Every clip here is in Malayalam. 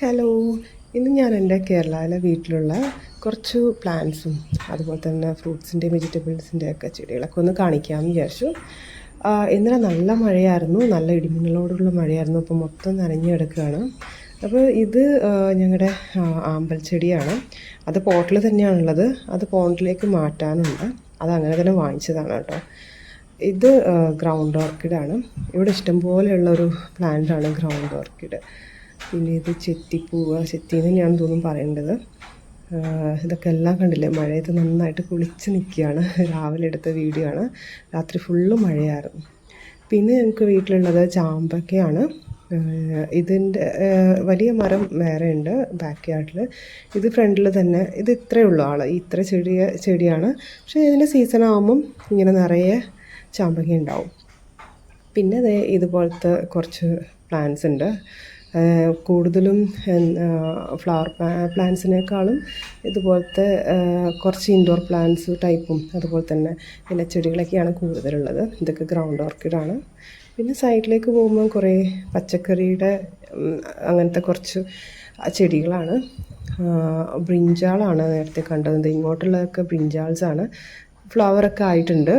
ഹലോ ഇന്ന് ഞാൻ എന്റെ കേരളയിലെ വീട്ടിലുള്ള കുറച്ച് പ്ലാന്റ്സും അതുപോലെ തന്നെ ഫ്രൂട്ട്സിന്റെയും വെജിറ്റബിൾസിന്റെ ഒക്കെ ചെടികളൊക്കെ ഒന്ന് കാണിക്കാമെന്ന് വിചാരിച്ചു. ഇന്നലെ നല്ല മഴയായിരുന്നു. നല്ല ഇടിമിന്നലോടുള്ള മഴയായിരുന്നു. അപ്പോൾ മൊത്തം നനഞ്ഞു കിടക്കുകയാണ്. അപ്പോൾ ഇത് ഞങ്ങളുടെ ആമ്പൽ ചെടിയാണ്. അത് പോട്ടിൽ തന്നെയാണുള്ളത്. അത് പോണ്ടിലേക്ക് മാറ്റാനുണ്ട്. അത് അങ്ങനെ തന്നെ വാങ്ങിച്ചതാണ് കേട്ടോ. ഇത് ഗ്രൗണ്ട് ഓർക്കിഡാണ് ഇവിടെ ഇഷ്ടംപോലെയുള്ള ഒരു പ്ലാന്റാണ് ഗ്രൗണ്ട് ഓർക്കിഡ് പിന്നെ ഇത് ചെത്തിപ്പൂവ്. ചെത്തി എന്ന് തോന്നും പറയേണ്ടത്. ഇതൊക്കെ എല്ലാം കണ്ടില്ലേ? മഴയത്ത് നന്നായിട്ട് കുളിച്ച് നിൽക്കുകയാണ്. രാവിലെ എടുത്ത വീഡിയോ ആണ്. രാത്രി ഫുള്ള് മഴയായിരുന്നു. പിന്നെ ഞങ്ങൾക്ക് വീട്ടിലുള്ളത് ചാമ്പക്കയാണ്. ഇതിന്റെ വലിയ മരം വേറെ ഉണ്ട് ബാക്ക് യാർഡിൽ ഇത് ഫ്രണ്ടിൽ തന്നെ. ഇത് ഇത്രയേ ഉള്ളൂ ആൾ ഇത്ര ചെടിയ ചെടിയാണ്. പക്ഷേ ഇതിന്റെ സീസൺ ആകുമ്പം ഇങ്ങനെ നിറയെ ചാമ്പക്ക ഉണ്ടാവും. പിന്നെ അതേ ഇതുപോലത്തെ കുറച്ച് പ്ലാന്റ്സ് ഉണ്ട്. കൂടുതലും ഫ്ലവർ പ്ലാന്റ്സിനേക്കാളും ഇതുപോലത്തെ കുറച്ച് ഇൻഡോർ പ്ലാന്റ്സ് ടൈപ്പും അതുപോലെ തന്നെ ഇലച്ചെടികളൊക്കെയാണ് കൂടുതലുള്ളത്. ഇതൊക്കെ ഗ്രൗണ്ട് ഓർക്കിഡാണ് പിന്നെ സൈഡിലേക്ക് പോകുമ്പോൾ കുറേ പച്ചക്കറിയുടെ അങ്ങനത്തെ കുറച്ച് ചെടികളാണ്. ബ്രിഞ്ചാളാണ് നേരത്തെ കണ്ടത്. ഇങ്ങോട്ടുള്ളതൊക്കെ ബ്രിഞ്ചാൾസാണ് ഫ്ലവറൊക്കെ ആയിട്ടുണ്ട്.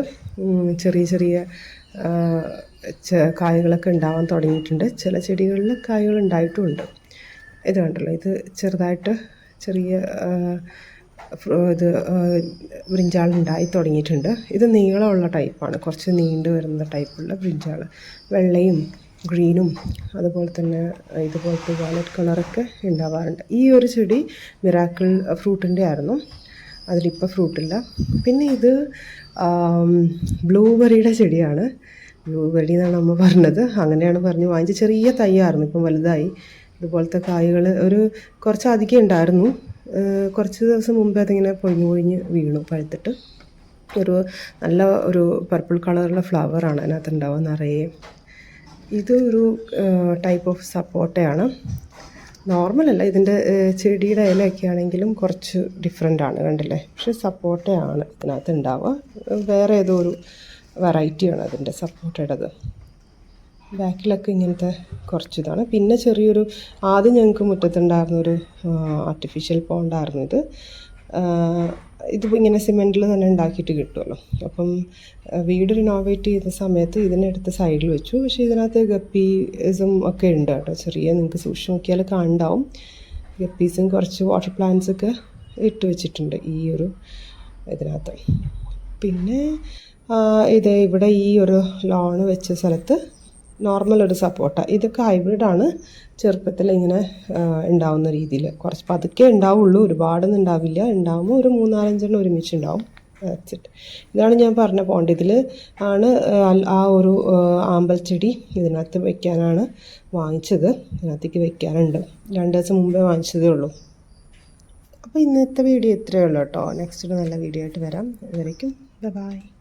ചെറിയ ചെറിയ കായകളൊക്കെ ഉണ്ടാവാൻ തുടങ്ങിയിട്ടുണ്ട്. ചില ചെടികളിൽ കായകൾ ഉണ്ടായിട്ടുമുണ്ട് ഇത് കണ്ടല്ലോ ഇത് ചെറുതായിട്ട് ചെറിയ ഇത് ബ്രിഞ്ചാൾ ഉണ്ടായി തുടങ്ങിയിട്ടുണ്ട്. ഇത് നീളമുള്ള ടൈപ്പാണ്. കുറച്ച് നീണ്ടു വരുന്ന ടൈപ്പുള്ള ബ്രിഞ്ചാൾ. വെള്ളയും ഗ്രീനും അതുപോലെ തന്നെ ഇതുപോലത്തെ വയലറ്റ് കളറൊക്കെ ഉണ്ടാവാറുണ്ട്. ഈ ഒരു ചെടി മിറാക്കിൾ ഫ്രൂട്ടിന്റെ ആയിരുന്നു. അതിലിപ്പോൾ ഫ്രൂട്ടില്ല. പിന്നെ ഇത് ബ്ലൂബെറിയുടെ ചെടിയാണ്. എന്നാണ് അമ്മ പറഞ്ഞത്. അങ്ങനെയാണ് പറഞ്ഞ് വാങ്ങിച്ച ചെറിയ തൈയായിരുന്നു ഇപ്പം വലുതായി. ഇതുപോലത്തെ കായ്കൾ ഒരു കുറച്ച് അധികം ഉണ്ടായിരുന്നു കുറച്ച് ദിവസം മുമ്പേ അതിങ്ങനെ പൊഴിഞ്ഞ് പൊഴിഞ്ഞ് വീണു പഴുത്തിട്ട്. ഒരു നല്ല ഒരു പർപ്പിൾ കളറുള്ള ഫ്ലവറാണ് അതിനകത്ത് ഉണ്ടാവുക നിറയെ. ഇത് ഒരു ടൈപ്പ് ഓഫ് സപ്പോർട്ടയാണ് നോർമലല്ല ഇതിന്റെ ചെടിയുടെ ഇലയൊക്കെ ആണെങ്കിലും കുറച്ച് ഡിഫറെന്റ് ആണ് കണ്ടില്ലേ? പക്ഷെ സപ്പോർട്ടയാണ് ഇതിനകത്ത് ഉണ്ടാവുക. വേറെ ഏതോ ഒരു വെറൈറ്റിയാണ് അതിന്റെ സപ്പോർട്ടേടത് ബാക്കിലൊക്കെ ഇങ്ങനത്തെ കുറച്ചിതാണ്. പിന്നെ ചെറിയൊരു ആദ്യം ഞങ്ങൾക്ക് മുറ്റത്തുണ്ടായിരുന്ന ഒരു ആർട്ടിഫിഷ്യൽ പോണ്ടായിരുന്നു ഇത്. ഇത് ഇങ്ങനെ സിമെന്റിൽ തന്നെ ഉണ്ടാക്കിയിട്ട് കിട്ടുമല്ലോ അപ്പം വീട് റിനോവേറ്റ് ചെയ്യുന്ന സമയത്ത് ഇതിനെടുത്ത് സൈഡിൽ വെച്ചു. പക്ഷേ ഇതിനകത്ത് ഗപ്പീസും ഒക്കെ ഉണ്ട് കേട്ടോ. ചെറിയ നിങ്ങൾക്ക് സൂക്ഷിച്ച് നോക്കിയാൽ കാണുണ്ടാവും. ഗപ്പീസും കുറച്ച് വാട്ടർ പ്ലാന്റ്സൊക്കെ ഇട്ട് വെച്ചിട്ടുണ്ട് ഈ ഒരു ഇതിനകത്ത്. പിന്നെ ഇത് ഇവിടെ ഈ ഒരു ലോൺ വെച്ച സ്ഥലത്ത് നോർമൽ ഒരു സപ്പോട്ട ഇതൊക്കെ ഹൈബ്രിഡാണ് ചെറുപ്പത്തിൽ ഇങ്ങനെ ഉണ്ടാവുന്ന രീതിയിൽ. കുറച്ച് പതുക്കെ ഉണ്ടാവുള്ളൂ. ഒരുപാടൊന്നും ഉണ്ടാവില്ല. ഉണ്ടാവുമ്പോൾ ഒരു മൂന്നാലഞ്ചെണ്ണം ഒരുമിച്ച് ഉണ്ടാവും. ഇതാണ് ഞാൻ പറഞ്ഞ പോണ്ട് ഇതിൽ ആണ് ആ, ഒരു ആമ്പൽ ചെടി ഇതിനകത്ത് വെക്കാനാണ് വാങ്ങിച്ചത്. ഇതിനകത്തേക്ക് വെക്കാനുണ്ട്. രണ്ട് ദിവസം മുമ്പേ വാങ്ങിച്ചതേ ഉള്ളൂ. അപ്പോൾ ഇന്നത്തെ വീഡിയോ ഇത്രയേ ഉള്ളൂ കേട്ടോ. നെക്സ്റ്റ് നല്ല വീഡിയോ ആയിട്ട് വരാം. ഇതുവരയ്ക്കും ബൈ